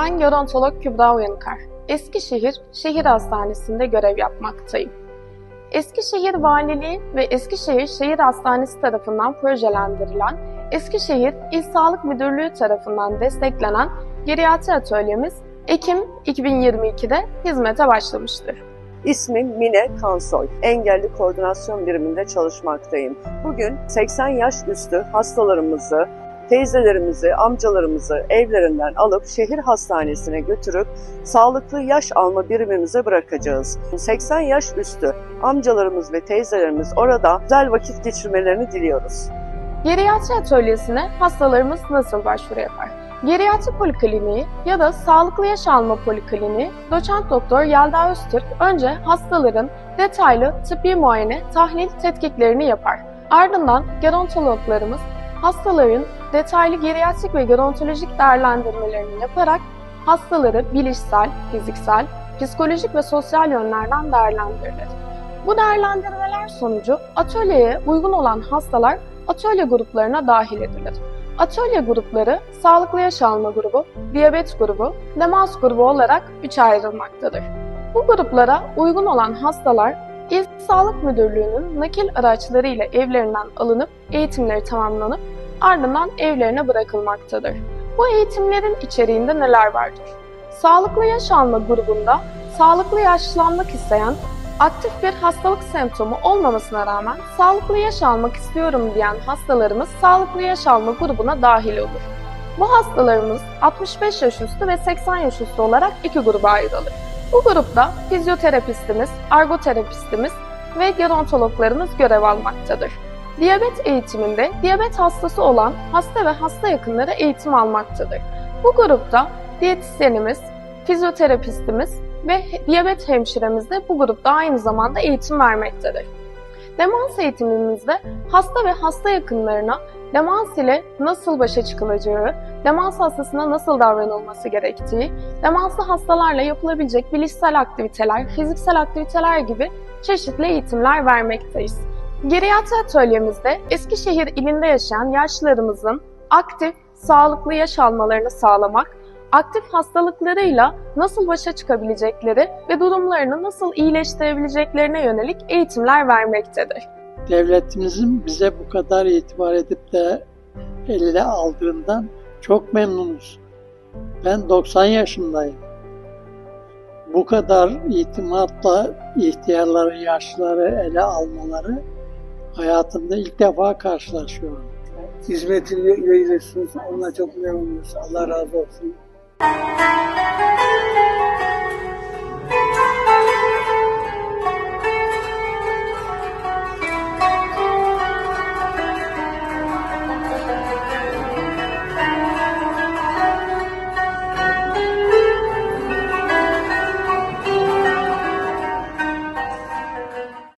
Ben gerontolog Kübra Uyanıkar. Eskişehir Şehir Hastanesi'nde görev yapmaktayım. Eskişehir Valiliği ve Eskişehir Şehir Hastanesi tarafından projelendirilen Eskişehir İl Sağlık Müdürlüğü tarafından desteklenen geriatri atölyemiz Ekim 2022'de hizmete başlamıştır. İsmim Mine Kansoy. Engelli Koordinasyon Biriminde çalışmaktayım. Bugün 80 yaş üstü hastalarımızı, teyzelerimizi, amcalarımızı evlerinden alıp şehir hastanesine götürüp sağlıklı yaş alma birimimize bırakacağız. 80 yaş üstü amcalarımız ve teyzelerimiz orada güzel vakit geçirmelerini diliyoruz. Geriatri atölyesine hastalarımız nasıl başvuru yapar? Geriatri Polikliniği ya da Sağlıklı Yaş Alma Polikliniği, doçent doktor Yelda Öztürk önce hastaların detaylı tıbbi muayene, tahlil tetkiklerini yapar. Ardından gerontologlarımız hastaların detaylı geriatrik ve gerontolojik değerlendirmelerini yaparak hastaları bilişsel, fiziksel, psikolojik ve sosyal yönlerden değerlendirirler. Bu değerlendirmeler sonucu atölyeye uygun olan hastalar atölye gruplarına dahil edilir. Atölye grupları sağlıklı yaş alma grubu, diyabet grubu, demans grubu olarak üçe ayrılmaktadır. Bu gruplara uygun olan hastalar İl Sağlık Müdürlüğü'nün nakil araçları ile evlerinden alınıp eğitimleri tamamlanıp ardından evlerine bırakılmaktadır. Bu eğitimlerin içeriğinde neler vardır? Sağlıklı yaş alma grubunda sağlıklı yaşlanmak isteyen aktif bir hastalık semptomu olmamasına rağmen sağlıklı yaş almak istiyorum diyen hastalarımız sağlıklı yaş alma grubuna dahil olur. Bu hastalarımız 65 yaş üstü ve 80 yaş üstü olarak iki gruba ayrılır. Bu grupta fizyoterapistimiz, argoterapistimiz ve gerontologlarımız görev almaktadır. Diyabet eğitiminde diyabet hastası olan hasta ve hasta yakınları eğitim almaktadır. Bu grupta diyetisyenimiz, fizyoterapistimiz ve diyabet hemşiremiz de bu grupta aynı zamanda eğitim vermektedir. Demans eğitimimizde hasta ve hasta yakınlarına demans ile nasıl başa çıkılacağı, demans hastasına nasıl davranılması gerektiği, demanslı hastalarla yapılabilecek bilişsel aktiviteler, fiziksel aktiviteler gibi çeşitli eğitimler vermekteyiz. Geriatri atölyemizde Eskişehir ilinde yaşayan yaşlılarımızın aktif, sağlıklı yaş almalarını sağlamak, aktif hastalıklarıyla nasıl başa çıkabilecekleri ve durumlarını nasıl iyileştirebileceklerine yönelik eğitimler vermektedir. devletimizin bize bu kadar itibar edip de eline aldığından çok memnunuz. Ben 90 yaşındayım. Bu kadar itimatla ihtiyarları, yaşlıları ele almaları hayatımda ilk defa karşılaşıyorum. hizmetini veriyorsunuz. Onunla çok memnunuz. Allah razı olsun.